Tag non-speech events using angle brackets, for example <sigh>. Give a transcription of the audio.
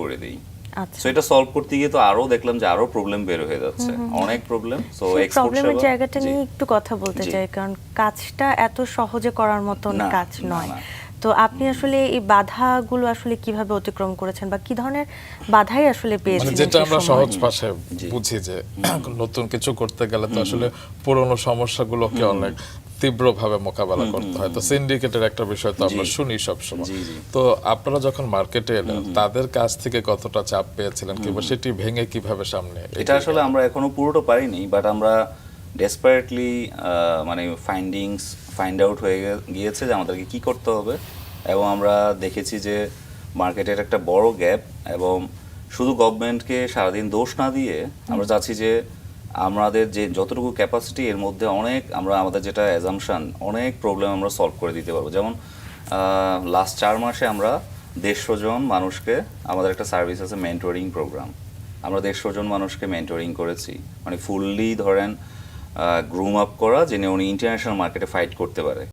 করে দিই। আচ্ছা। সো এটা সলভ করতে গিয়ে তো আরও দেখলাম যে আরও প্রবলেম বের হয়ে যাচ্ছে। অনেক প্রবলেম সো এক্সপোর্ট প্রবলেমের জায়গাটা নিয়ে একটু কথা বলতে চাই কারণ কাজটা এত সহজে করার মতন কাজ নয়। তো আপনি আসলে এই বাধাগুলো আসলে কীভাবে অতিক্রম করেছেন বা কি ধরনের বাধাই আসলে মানে পেয়েছেন যেটা আমরা সহজ ভাষায়। বুঝি যে <clears throat> নতুন কিছু করতে গেলে তো আসলে পুরনো সমস্যাগুলোকে অনেক তীব্রভাবে মোকাবেলা করতে হয়। তো সিন্ডিকেটের একটা বিষয় তো আমরা শুনি সবসময়। তো আপনারা যখন মার্কেটে এলেন তাদের কাছ থেকে কতটা চাপ পেয়েছিলেন কিংবা সেটি ভেঙে কীভাবে সামনে এটা আসলে আমরা এখনও পুরোটা পারিনি বাট আমরা ডেসপারেটলি মানে ফাইন্ডিংস ফাইন্ড আউট হয়ে গিয়েছে যে আমাদেরকে কি করতে হবে। এবং আমরা দেখেছি যে মার্কেটের একটা বড় গ্যাপ এবং শুধু গভর্নমেন্টকে সারাদিন দোষ না দিয়ে আমরা চাচ্ছি যে আমাদের যে যতটুকু ক্যাপাসিটি এর মধ্যে অনেক আমরা আমাদের যেটা অ্যাজামশান অনেক প্রবলেম আমরা সলভ করে দিতে পারব। যেমন লাস্ট চার মাসে আমরা দেড়শো জন মানুষকে আমাদের একটা সার্ভিস আছে মেন্টরিং প্রোগ্রাম আমরা দেড়শো জন মানুষকে মেন্টরিং করেছি। মানে ফুললি ধরেন গ্রুম আপ করা, যিনি উনি ইন্টারন্যাশনাল মার্কেটে ফাইট করতে পারে।